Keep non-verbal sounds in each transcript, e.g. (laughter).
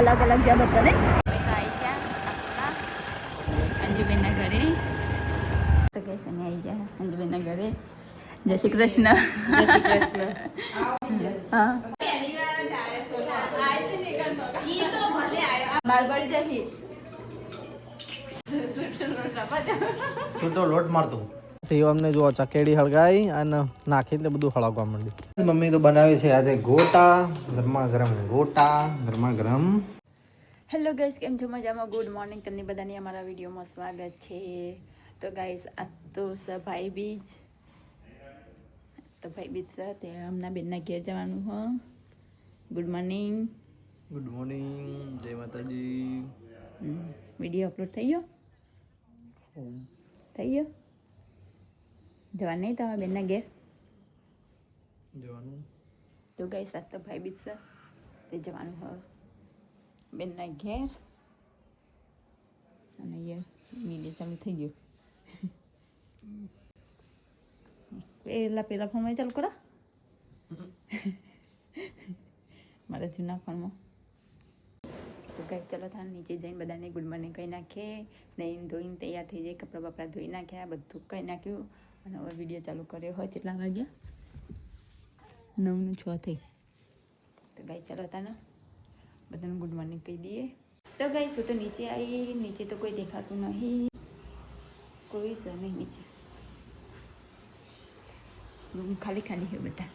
અલગ અલગ જ્યાં બધાને. અંજુબેનના ઘરે. તો આવી ગયા અંજુબેનના ઘરે. જય શ્રી કૃષ્ણ. જય શ્રી કૃષ્ણ. (laughs) હા. બારબડી જહી. છૂટો લોટ મારતો. અમને જો ચકેડી હળગાઈ અને નાખીને બધું હળગવા માંડ્યું. મમ્મી તો બનાવે છે આજે ગોટા ગરમા ગરમ ગોટા ગરમા ગરમ હેલો ગાઈસ કેમ છો? મજામાં? ગુડ મોર્નિંગ તમને બધાની અમારા વિડીયોમાં સ્વાગત છે. તો ગાઈસ આ તો ભાઈ બીજ. તો ભાઈ બીજ છે તે હમણાં બેનના ઘેર જવાનું હો. ગુડ મોર્નિંગ ગુડ મોર્નિંગ જય માતાજી. વીડિયો અપલોડ થઈ ગયો? થઈ ગયો? જવાનું નહીં તમે બેનના ઘેર? જવાનું. તો ગઈ સાત તો ભાઈ બીજ સર તે જવાનું હવે બેનના ઘેર. અને અહીંયા મીડિયા ચાલુ થઈ ગયો. પેલા પેલા ફોનમાં ચાલુ કરો. મારા જૂના ફોનમાં તો ગાઈ ચલો થાય નીચે જઈને બધાને ગુડ મોર્નિંગ કહી નાખીએ. નહીં ધોઈને તૈયાર થઈ જાય કપડાં બપડા ધોઈ નાખ્યા બધું કહી નાખ્યું. અને હવે વીડિયો ચાલુ કર્યો. હોય કેટલા વાગ્યા? નવનું છ થઈ. તો ગાઈ ચાલો તાને બધાને ગુડ મોર્નિંગ કહી દઈએ. તો ગાઈ શું તો નીચે આવી નીચે તો કોઈ દેખાતું નહીં. કોઈ સર નહીં નીચે. રૂમ ખાલી ખાલી છે બધા.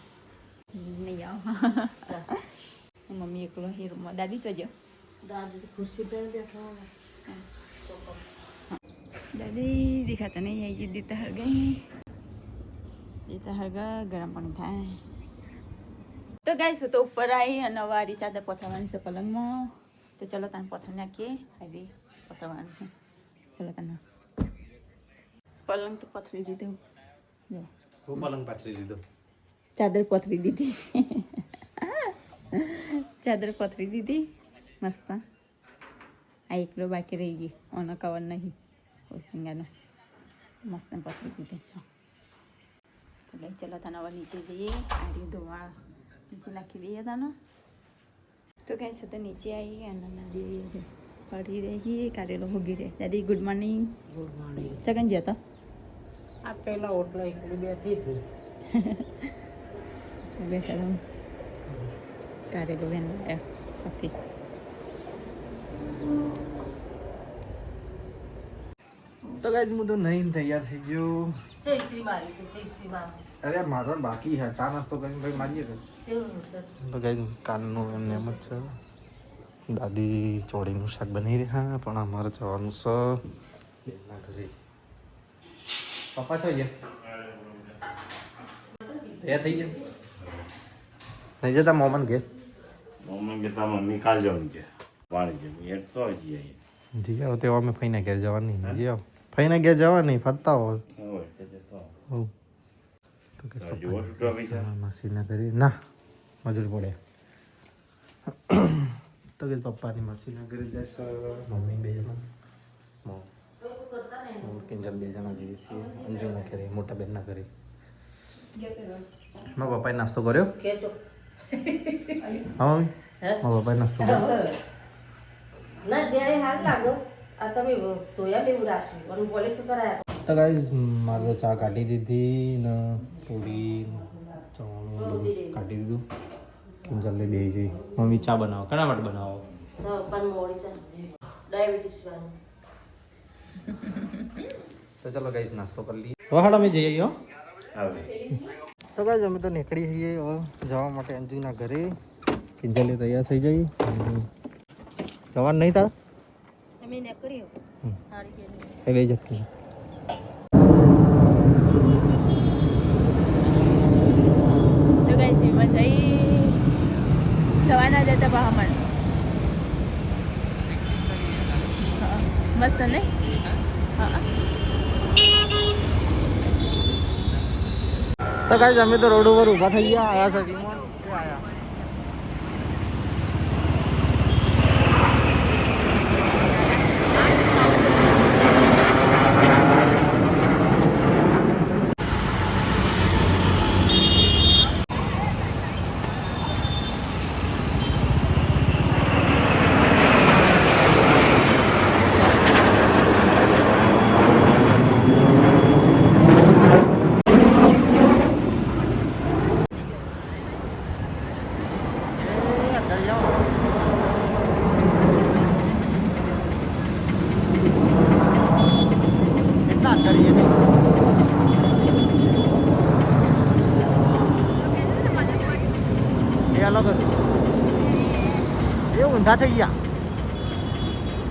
નહીં આવો. (laughs) મમ્મી એકલો હે રૂમમાં. દાદી જોજો દાદી ખુરશી પર બેઠો દાદી દેખાતા નહીં. આવી ગઈ દીતા હળગાઈ દીતા હળગા ગરમ પાણી થાય. તો ગાઈસ તો ઉપર આવી અને વારી ચાદર પથરવાની છે પલંગમાં. તો ચલો તને પથર નાખીએ. આવી પથરવાનું. છે ચલો તને. પલંગ તો પથરી દીધું. હું પલંગ પથરી દીધો ચાદર પથરી દીધી. ચાદર પથરી દીધી. મસ્ત. આ એકલો બાકી રહી ગઈ ઓનો કવર નહીં. ઓસિંગાનો મસ્ત પથરી દીધી. છો લઈ ચલો તને હવે નીચે જઈએ. આરી ધોવા નીચે નાખી દઈએ તને તો કઈ છે તો નીચે આવી અને નદી પડી રહી કારેલો હોગી રહે. દાદી ગુડ મોર્નિંગ ગુડ મોર્નિંગ સગન જતો આ પહેલા ઓટલા એકલી બેઠી હતી. (laughs) બેઠા રહું. કારેલો બેન પછી તો ગાઈઝ હું તો નહીં તૈયાર થઈ ગયો. ચૈત્રી મારી તું ચૈત્રી મારી અરે મારો બાકી છે. ચા નાસ્તો કરીને ભાઈ મારીએ કે તો ગઈ કાનનું એમને એમ જ છે. દાદી ચોળીનું શાક બનાવી રહ્યા પણ અમારે જવાનું છે. ઘરે. પપ્પા છો ગયા? થઈ ગયા? નહીં જતા મોમન ઘેર? મમ્મી કે તા મમ્મી કાલ જવાનું કે પાણી કે એટ તો હજી આવી ઠીક છે તે અમે ફઈના ઘેર જવાની. નહીં જી આવો. ફઈના ઘેર જવાની ફરતા હો હોય. તે જતો હોવ તો કે તો જુઓ છૂટો બી છે? માસીના ઘરે ના મજૂર પડે. તો કે પપ્પાની માસીના ઘરે જશે મમ્મી બે જણા. બે જણા જઈએ છીએ. અંજુના ઘરે મોટા બેનના ઘરે મારા પપ્પાએ નાસ્તો કર્યો? હા મમ્મી? મારા પપ્પાએ નાસ્તો કર્યો? ના જ્યારે હાલ લાગો. આ તમે ધોયા લેવું રાખ્યું. અને પોલીસ કરાયા. તો ગાઈઝ મારે તો ચા કાઢી દીધી ને પૂરી ચવાણું બધું કાઢી દીધું. કિંજલ બે જઈ. મમ્મી ચા બનાવો. કના માટે બનાવો? તો ચાલો ગાઈઝ નાસ્તો કરી લઈએ. હવે હાડ અમે જઈએ હો. તો ગાઈઝ અમે તો નીકળી જઈએ હવે જવા માટે અંજુના ઘરે. કિંજલે તૈયાર થઈ જઈ જવાનું નહીં તારા? અમે નીકળ્યો. એ લઈ જતી તો કઈ સીમાં જઈ જવાના જતા બહામણ મસ્ત ને? તો ગાઈઝ અમે તો રોડ ઉપર ઊભા થઈ ગયા આયા છે કરતા કરીએ એ અલગ હતું. એ ઊંધા થઈ ગયા.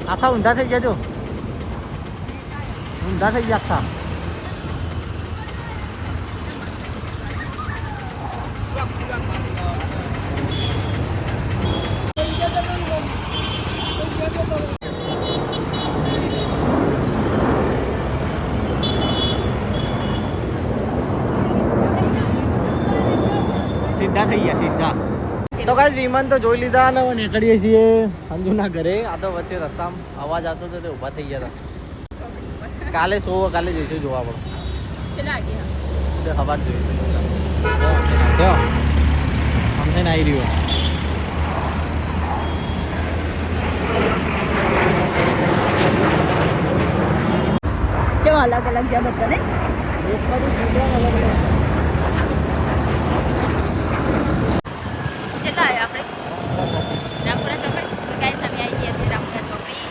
આખા ઊંધા થઈ ગયા જો. ઊંધા થઈ ગયા આખા વિમાન તો જોઈ લીધા અને નીકળીએ છીએ અંજુના ઘરે. આ તો વચ્ચે રસ્તામાં અવાજ આવતો હતો તે ઊભા થઈ ગયા હતા. કાલે સો કાલે જઈશું જોવા પણ. ખબર જોઈશું. અમને ના આવી રહ્યો અલગ અલગ જ્યાં બધા ને કેટલા આવ્યા આપણે રામપુરા ચોકડી તો કાંઈ સમય આવી ગયા છે રામપુરા ચોકડી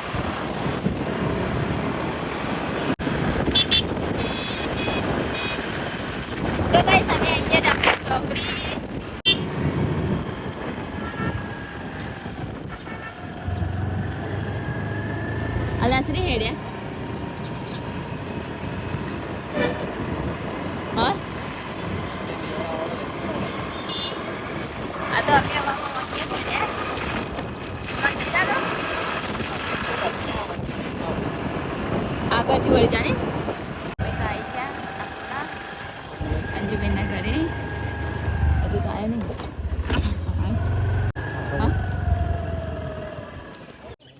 તો કાંઈ સમય આવી ગયા રામપુરા ચોકડી અલાસરી હેડ્યા હા આ તો અમે હવે પહોંચીએ છીએ ને મંદિર ચાલો. આગળથી વળી તો આવી ગયા આપણા અંજુબેનના ઘરે હજુ તો આવ્યા નહીં હા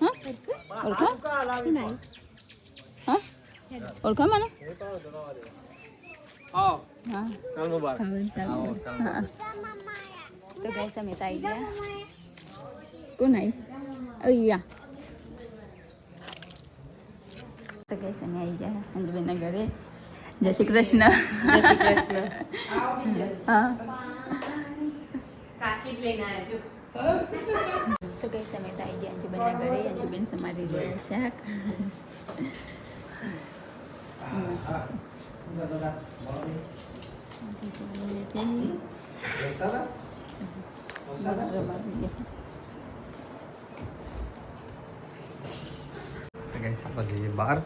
હા હા ઓળખો મને હા કાલ મુબારક. હા તો ગઈ અમે તો આવી ગયા કોણ આવી અહીંયા તો ગઈ અમે આવી ગયા અંજુબેનના ઘરે જય શ્રી કૃષ્ણ જય શ્રી કૃષ્ણ હા કાકી લઈને આવજો તો ગઈ સમય તો આવી ગયા અંજુબેનના ઘરે અંજુબેન સમારી રહ્યા શાક તો બહાર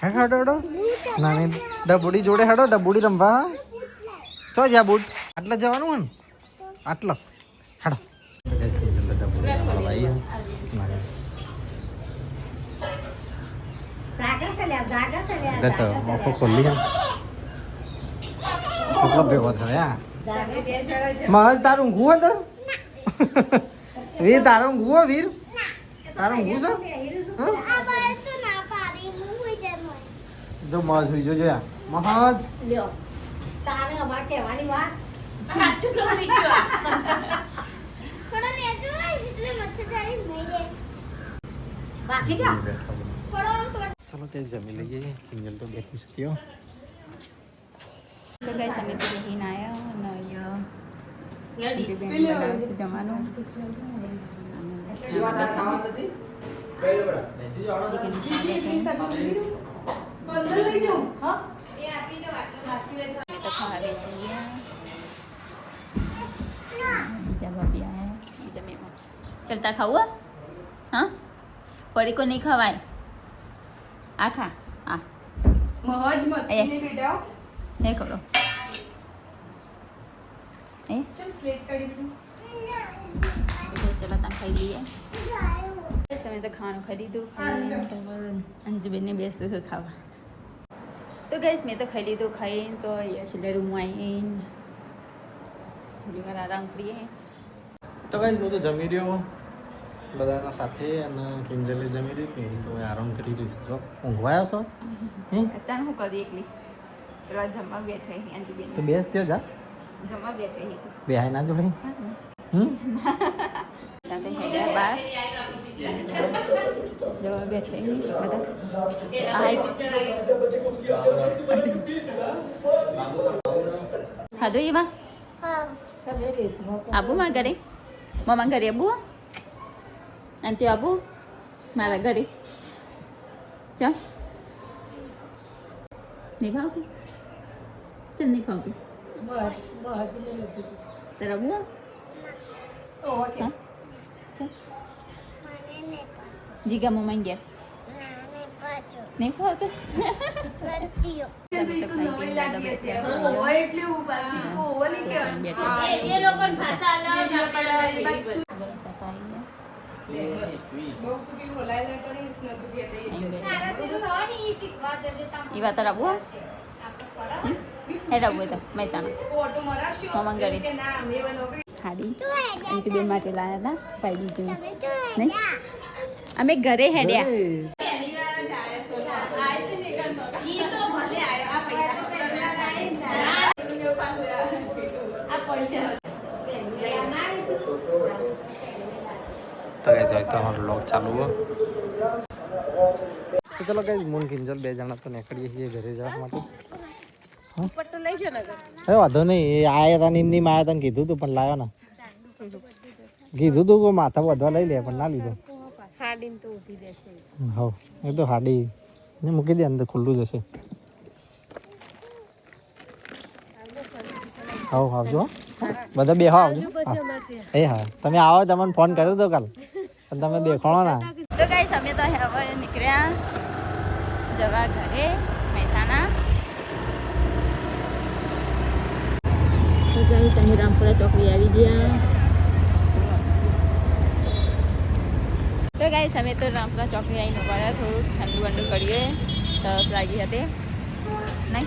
હેડ હેડો હેડો નાની ડબુડી જોડે હેડો ડબુડી રમવા ચો જ્યાં બુટ આટલે જવાનું ને આટલો હેડો આંખો ખોલી ભેગો થયો આ મહાજ તારું ઊંઘવું હોય તારું? વીર તારું ઊંઘવું હોય વીર? તારું ઊંઘવું છે? જો મહજ સુઈ જો જોયા મહાજ બાકી ચલો તે જમી લઈએ. કિંજલ તો બેઠી શક્યો તો ગાઈસ અમે તો રહીને આવ્યા અને અહીંયા બેન બનાવે છે. જમવાનું ચલતા ખાવું હે? હા? પડીકો નહીં ખવાય. આ ખા આ. મોજ મસ્તી બેટા એ કરો એ ચલો ત્યાં ખાઈ લઈએ અમે તો ખાવાનું ખરીદું ખાઈને તો હવે અંજુબેનને બેસતું હતું ખાવા તો ગઈશ મેં તો ખાઈ લીધું ખાઈને તો અહીંયા છેલ્લે રૂમ આવીને થોડી વાર આરામ કરીએ તો કઈ હું તો જમી રહ્યો બધાના સાથે અને કિંજલે જમી રહી હતી તો આરામ કરી રહી છે જો ઊંઘવાયો છો હે અત્યારે હું કરી એકલી પેલા જમવા બેઠા છે અંજુબેન તો બેસ ત્યો જા જમવા બેઠા છે બે હાય ના જોડે હમ સાથે હેડ્યા બાર જવા બેઠા છે બધા હાય ખાધું એમાં આબુ મારા ઘરે મમ્મા ઘરે આબુ અને તે આબુ મારા ઘરે ચાલ નહીં ભાવતું ચાલ નહીં ભાવતું તારા ચલ. જીગા મમ્મા ઘેર નહીં ખાવતો? એ વાત રાબુ હે રાબુ તો મહેસાણા. ઓટો મરાવશો મામા ઘરે. કે ના અમે નોકરી હાડી અંજુ બેન માટે લાયા હતા ભાઈ બીજું નહીં. અમે ઘરે હેડ્યા. તો ભલે આયો આ પૈસા તો કઈ જાય તો અમારો લોક ચાલુ તો ચલો કઈ મૂન કિંજલ બે જણા તો નીકળીએ છીએ ઘરે જવા માટે. લઈ ને એ વાંધો નહીં આયા હતા નિમ નિમ આયા હતા કીધું તું પણ લાવ્યો ને. કીધું તું કે માથા વધવા લઈ લે પણ ના લીધો. તો હવ. એ તો હાડી. ને મૂકી દે અંદર ખુલ્લું જશે. હવ આવજો. બધા બેહો આવજો. હા. એ હા. તમે આવો તમને ફોન કર્યો તો કાલ. પણ તમે દેખાણો ના. તો ગાઈસ અમે તો હવે નીકળ્યા જવા ઘરે મહેસાણા. તો ગાઈસ તમે રામપુરા ચોકડી આવી ગયા તો ગાઈસ અમે તો રામપુરા ચોકડી આવીને ઊભા રહ્યા થોડું ઠંડુ વંડુ કરીએ. સરસ લાગી હતી. નહીં?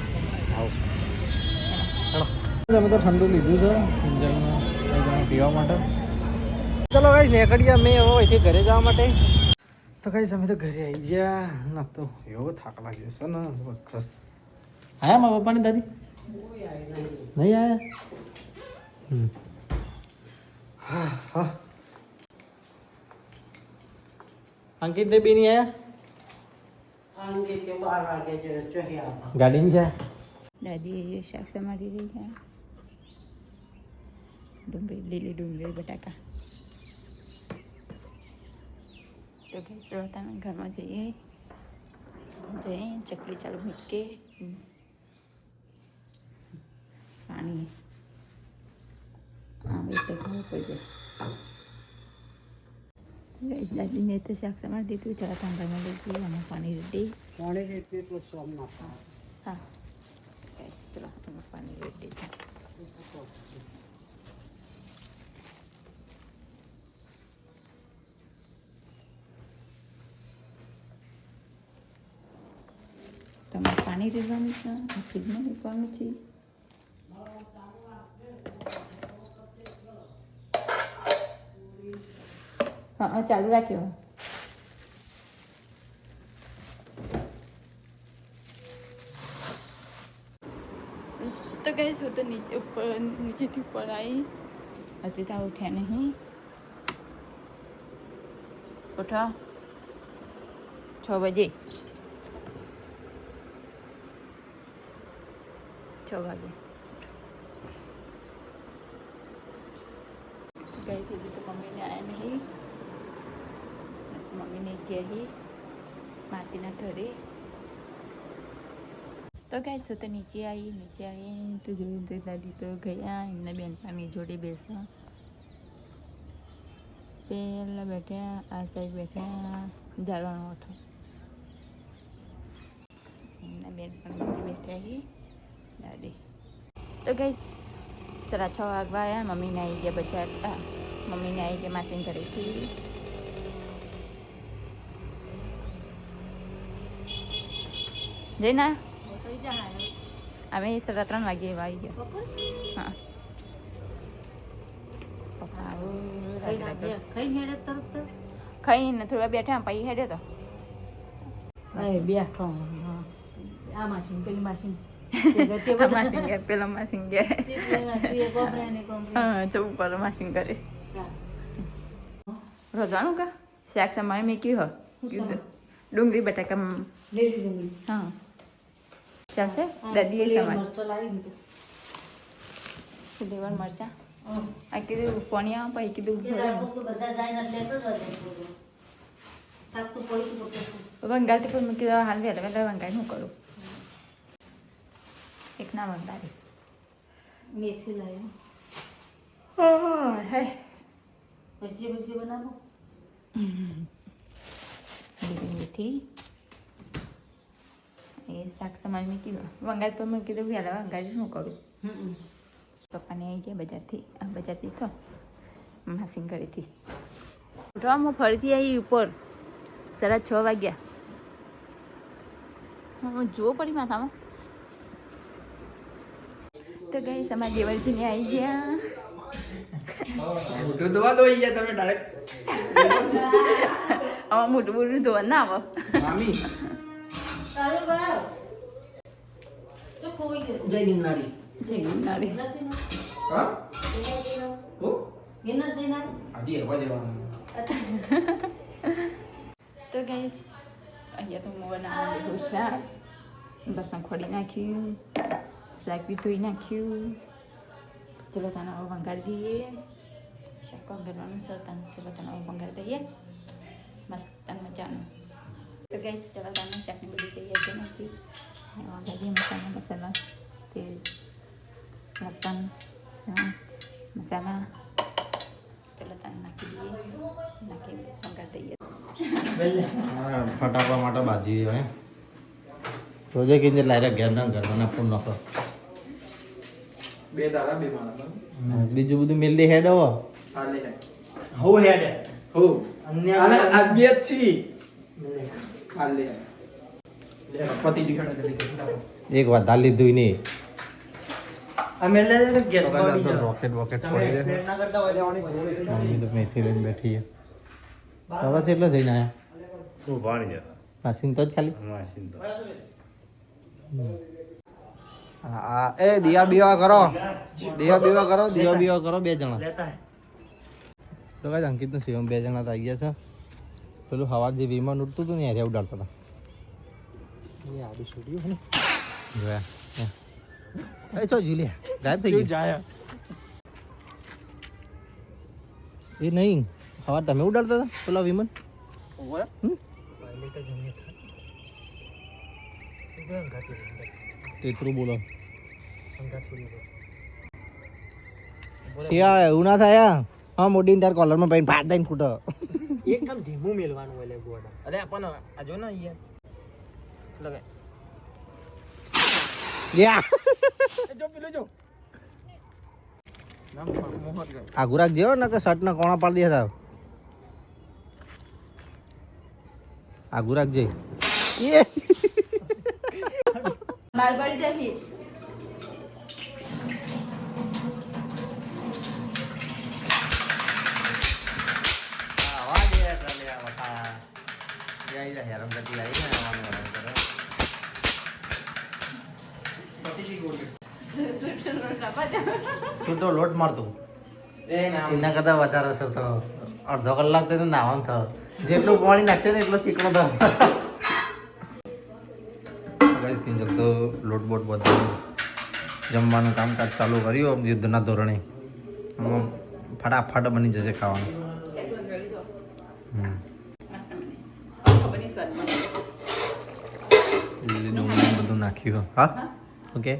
તમે તો ઠંડુ લીધું છે. પીવા માટે. ચલો ગાઈસ નીકળીએ મેં હવે અહીંથી ઘરે જવા માટે. તો ગાઈસ અમે તો ઘરે આવી ગયા. ના તો એવો થાક લાગ્યો છે ને. જબરજસ્ત. આયા મારા પપ્પાની દાદી? નહીં આયા હમ. હા હા અંકિત ને બી નહીં આયા ગાડીમાં છે દાદી શાક સમારી રહી છે ડુંગળી લીલી ડુંગળી બટાકા તો ઘેર ચડતા ઘરમાં જઈએ જઈએ ચકલી ચાલુ મૂકે પાણી. આવે તો ખબર પડી જાય. દાદીને તો શાક સમારી દીધું ચડતા ઘરમાં લઈ જઈએ અને પાણી રેડી હા. Guys, ચલો તમે પાણી રેડી છે. તમારે પાણી રેડવાનું છે? ફ્રીજમાં મૂકવાનું છે? હા ચાલુ રાખ્યો તો ગઈ હું તો નીચે ઉપર, નીચેથી ઉપર આવી હજી તો ઉઠ્યા નહીં. ઉઠો. છ બજે છ વાગે. ગઈ સુધી તો મમ્મીને આવ્યા નહીં. મમ્મી નીચે આવી માસીના ઘરે. તો ગાય તો નીચે આવી નીચે આવી તો જોયું તો દાદી તો ગયા, એમના બેનપાની જોડે બેસવા. પહેલાં બેઠ્યા આ સાઈડ બેઠ્યા ઝાડવાનો ઓઠો. એમના બેનપાની બેઠ્યા હી દાદી. તો ગાય સરા છ વાગવા આવ્યા મમ્મીને આવી ગયા બજાર મમ્મીને આવી ગયા માસીન ઘરેથી. જઈને અમે સાડા ત્રણ વાગે એવા આવી ગયા હા ખાઈને થોડા બેઠા પછી હેડે તો બેઠો આ માસીન પેલી હા જવું માસીન કરે રોજાનું કા શાક સમારે મેં કીધું ડુંગળી બટાકા હા ચાલશે દાદીએ સમાન ફુલેવર મરચા આ કીધું પોણિયા પછી કીધું બધા જાય ને લેતો જ હોય શાક તો પડી તો વંગારથી પણ મૂકી દેવા હાલ વહેલા વહેલા વંગાર શું કરું એક ના વંગારી મેથી લાવી હે ભજીયા ભજીયા બનાવો મેથી એ શાક સમાન મેં કીધું વંગાજ પર મેં કીધું વહેલા વંગાજ શું કરું પપ્પાને આવી ગયા બજારથી આ બજારથી તો માસીન ઘરેથી ઉઠવા હું ફરીથી આવી ઉપર સાડા છ વાગ્યા હું જોવો પડી માથામાં તો ગઈ સમાજ દેવરજીને આવી ગયા મોટું ધોવા દો ગયા તમે ડાયરેક્ટ આમાં મોટું મોટું ધોવા ના આવો મામી તારે ભાવ તો ખોઈ ગયું જય ગિરનારી જય ગિરનારી ગિરનાર જઈને આવ. હા ગિરનાર જઈને આવ. હો ગિરનાર જઈને આવ. આજે હરવા જવાનું તો ગઈસ અહીંયા તો હું બનાવવા લીધું શાક લસણ ખોડી નાખ્યું શાક બી ધોઈ નાખ્યું ચલો તને હવે વંગાળી દઈએ શાક વંગારવાનું છે તને ચલો તને હવે વંગાળી દઈએ મસ્ત મજાનું તો ગઈ ચલો તને શાકની બધી તૈયાર નાખી અને મસાલા મસાલા તેલ લસણ મસાલા ચલો તમે નાખી દઈએ નાખી વંગાળી દઈએ ફટાકડા માટે બાજી હે રોજે કીધે લાયરા ઘેર ના ઘરમાં ના ફોન નાખો. બે તારા બે મારા બીજું બધું મેલ દે હેડ હવે હાલે હો હેડ. હો. અન્ય અને આ બે છી. હાલે વાર તરીકે લીધું નહીં. અમે લે લે ગેસ રોકેટ વોકેટ તમે પડી એક્સપ્લેન ના કરતા હોય મમ્મી તો મેથી લઈને બેઠી છે હવે કેટલો જઈને આયા? તો ભાણી જતા પાસિંગ તો જ ખાલી. માસીન તો. હા એ દિયા બીવા કરો. દિયા બીવા કરો દિયા બીવા કરો બે જણા. લેતા હે. તો કાંઈ અંકિત ને શિવમ બે જણા તો આવી ગયા છે? પેલું હવા જે વિમાન ઉડતું હતું ને યારે ઉડાડતા હતા. આડી છોડ્યું હે ને. જોયા એ ચો જીલે ગાયબ થઈ ગયું. જાય. એ નહીં હવા તમે ઉડાડતા હતા પેલા વિમાન? પહેલે તો જમે થાય અંગાતી તેતરું બોલો એવું ના થાય. હા. મોટી તાર કોલરમાં પાઈને ફાટ દઈને ફૂટો એકદમ ધીમું મેલવાનું હોય લે ગોડા અરે પણ આ જો ને યાર લગે યા જો પેલો જો. આ ગુરાક જેવો ને કે શર્ટ ના કોણા પાડી દે તાર આ ગુરાક જઈ બાર પડી જાય છૂટો લોટ મારતો. એના કરતા વધારે અસર થયો. અડધો કલાક તો એને નાવાનું થયો. જેટલું પાણી નાખશે ને એટલો ચીકણો થયો. તો લોટ બોટ બધું જમવાનું કામકાજ ચાલુ કર્યું યુદ્ધના ધોરણે. ફટાફટ બની જશે ખાવાનું હમ. ખબર નહીં સ્વાદ મને લીલી ડુંગળી બધું નાખ્યું. હા? ઓકે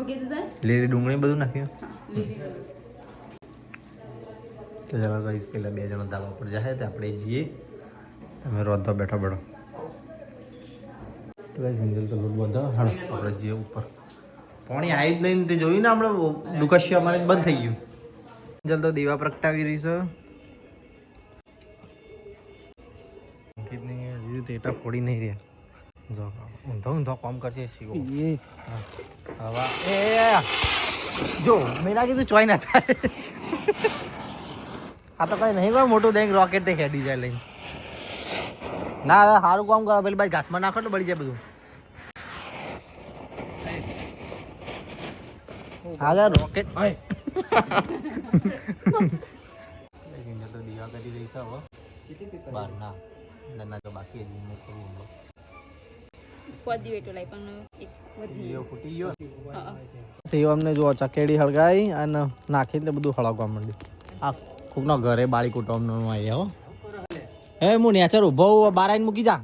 ઓકે દાદા લીલી ડુંગળી બધું નાખ્યું? તો ચાલો ગાઈસ પેલા બે જણા ધાબા પર જાય તો આપણે જઈએ. તમે રોધો બેઠો બેઠો તો ગાઈસ તો લોટ બધો હાલો આપણે જઈએ ઉપર. પાણી આવી જ નહીં તે જોયું ને આપણે દુકશ્ય અમારે બંધ થઈ ગયું. કિંજલ તો દીવા પ્રગટાવી રહી છે. અંકિતની હજી ટેટા ફોડી નહીં રહ્યા. જો ઊંધો ઊંધો કામ કરશે શિવો હવા એ જો મેં ના કીધું ચોઈ ના થાય આ તો કઈ નહીં ભાઈ મોટું દેખ રોકેટ તે હેડી જાય લઈને ના સારું કામ કરો પેલી ભાઈ ઘાસમાં નાખો ને બળી જાય બધું હા રોકેટ આય કરી રહી છે હવે બાકી હજી હું કરું પદી વેટો લાઈ પણ એક જો ઘરે બાળી કુટુંબનો આવ્યા હો હે હું નેચર ઊભો બાર મૂકી જા.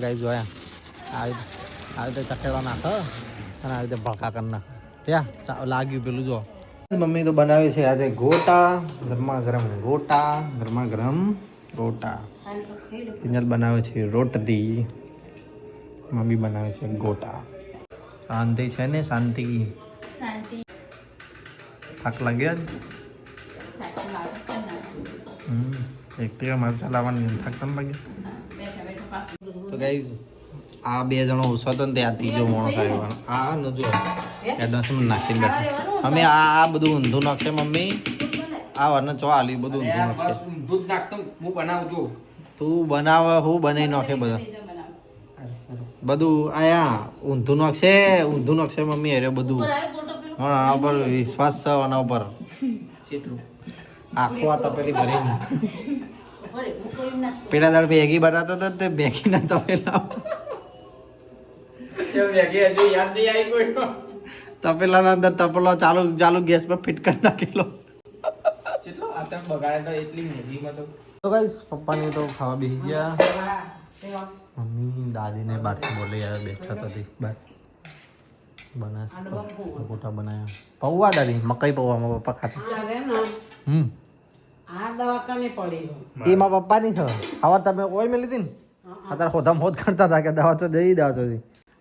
ગાઈ જોયા આવી આવી રીતે ચકેડો નાખો અને આવી રીતે ભળકા કરી નાખ. લાગ્યું પેલું જો મમ્મી તો બનાવે છે આજે ગોટા, ગરમા ગરમ ગોટા, ગરમા ગરમ ગોટા. કિંજલ બનાવે છે રોટલી મમ્મી બનાવે છે ગોટા. શાંતિ છે ને શાંતિ? શાંતિ. થાક લાગ્યા એકટીવા મારે ચલાવવાની થાક તો ગાઈઝ આ બે જણો ઓછો હતો ને તે આ ત્રીજો મોણો આવ્યો આ ન જો એડવાન્સમાં નાખી બેઠો. અમે આ આ બધું ઊંધું નાખે મમ્મી. આ વાર ચો આલી બધું ઊંધું નાખે. બસ દૂધ નાખતો હું બનાવજો તું બનાવ હું બનાવી નાખે બધા. બધું આયા ઊંધું નાખશે ઊંધું નાખશે મમ્મી અરે બધું. હા આના ઉપર વિશ્વાસ છે આના ઉપર. આખું આ તપેલી ભરી પેલા દાડ મેગી બનાવતો હતો તે મેગી ના તપેલા તપેલા ના તપેલાના અંદર તપેલો ચાલુ ચાલુ ગેસ પર ફિટ કરી નાખેલો. કેટલો બગાડે તો એટલી મેગીમાં તો. તો ગાઈસ પપ્પાને તો ખાવા બેસી ગયા. મમ્મી દાદીને બહારથી બોલે યાર બેઠા તો બહાર. બનાસ તો ગોટા બનાયા. પૌવા દાદી મકાઈ પૌવામાં પપ્પા ખાતા. હમ. આ દવાખાને પડી એમાં પપ્પા પપ્પાની થયો ખબર તમે કોઈ મેં લીધી ને. અત્યારે હોધામ હોદ કરતા હતા કે દવા તો દઈ દવા તો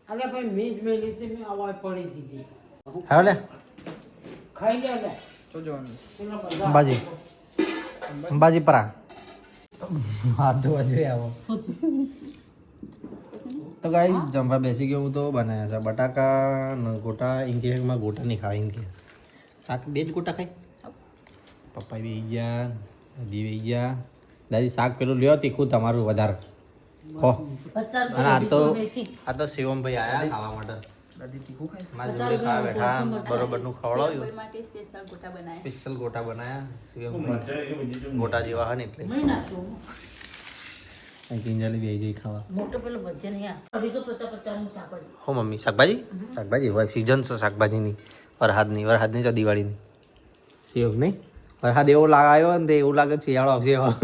અરે ભાઈ મીજ મેલી હતી મેં અવાજ પડી દીધી. હવે લે. ખાઈ લે લે. જો જોવાનું. બધા અંબાજી પરા ધોવા જોઈએ આવો. તો ગાઈસ જમવા બેસી ગયો હું તો બનાવ્યા છે બટાકા ગોટા. ઇનકે માં ગોટા નહીં ખાવા ઇનકે શાક બે જ ગોટા ખાય? પપ્પા બે ગયા દાદી બે ગયા. દાદી શાક પેલું લ્યો તીખું તમારું વધારે. ખો. અને આ તો આ તો શિવમભાઈ આયા ખાવા માટે. દાદી તીખું ખાય મારા જોડે ખા બેઠા બરોબરનું ખવડાવ્યું. કોઈ માટે સ્પેશિયલ ગોટા બનાવ્યા સ્પેશિયલ ગોટા બનાયા. ગોટા જેવા હે ને એટલે. મેં નાખ્યું કિંજલી બે જઈ ખાવા. મોટો પેલો ભજનનું. હો મમ્મી શાકભાજી? શાકભાજી? હોય સિઝન છે શાકભાજીની. વરસાદની વરસાદની છે દિવાળીની. સેવ નહીં? વરસાદ એવો લાગાયો ને તે એવું લાગે શિયાળો આવશે એવા. (laughs)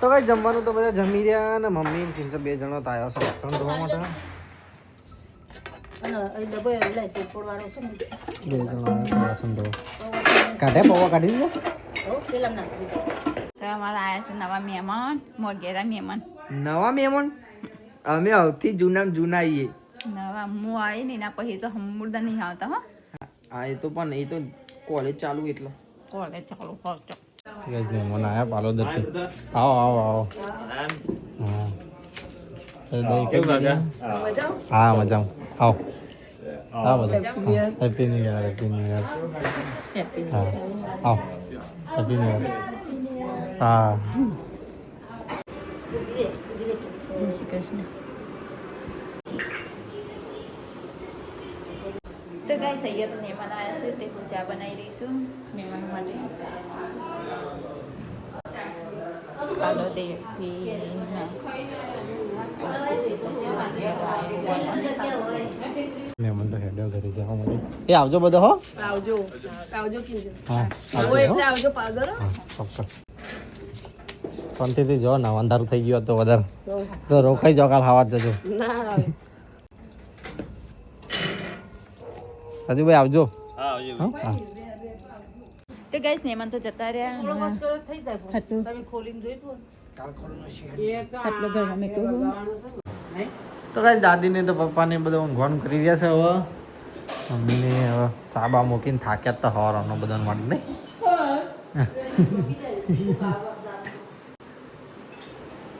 તો ભાઈ જમવાનું તો બધા જમી રહ્યા ને મમ્મી ને કિંજલ બે જણો આવ્યો છે વાસણ ધોવા માટે. અને બે જણો આવ્યા વાસણ ધોવા. કાઢે પૌવા કાઢી દીધા? અમારા આયા છે નવા મહેમાન મોગેરા મહેમાન. નવા મહેમાન? અમે સૌથી જૂના જૂના આવીએ નવા હું આવી ને એના પછી તો હમુરદા નહીં આવતા હા. એ તો પણ એ તો કોલેજ ચાલુ એટલે. કોલેજ ચાલુ કરજો ગાઈસ મહેમાન આવ્યા પાલોદરથી આવો આવો આવો હા કેવું લાગે હા મજામાં આવો હા બધા happy new year happy new year હા આવો હેપી ન્યુ યર હા જય શ્રી કૃષ્ણ તો ગાય તો મહેમાન આવ્યા છે તે હું ચા બનાવી રહીશું મહેમાન માટે. હાલો દેખી જવા આવજો બધો હો. આવજો. આવજો આવજો. પાગર હા ચોક્કસ. શાંતિથી જો ને અંધારું થઈ ગયું તો વધારે. તો રોકાઈ જાઓ કાલ હવાર જજો. ના આવે રાજુભાઈ આવજો. તો ગાઈસ મહેમાન તો જતા રહ્યા કરો થઈ જાય તમે ખોલીને જોઈ તો કાંઈ દાદીને તો પપ્પાને બધા ઊંઘવાનું કરી રહ્યા છે હવે. મમ્મીને હવે ચાબા મૂકીને થાક્યા તો હવારનો બધા માટે નહીં?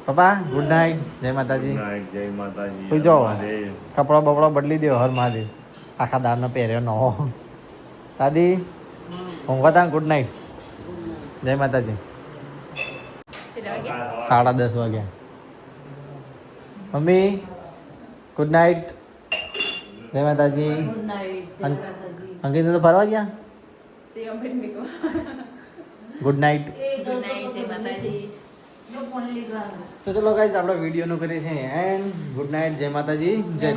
પપ્પા ગુડ નાઇટ જય માતાજી. જય માતાજી. સુઈ કપડા બપડા કપડો બપડો બદલી દો હર મહાદેવ. આખા દારનો પહેર્યો નવો દાદી, ઊંઘવા તા ગુડ નાઇટ જય માતાજી. સાડા દસ વાગ્યા. મમ્મી, ગુડ નાઇટ જય માતાજી. અંકિત તો ફરવા ગયા? ગુડ નાઇટ તો ચલો ગાઈઝ, આપણે વિડીયોનું કરીએ છીએ એન્ડ. ગુડ નાઇટ જય માતાજી. જય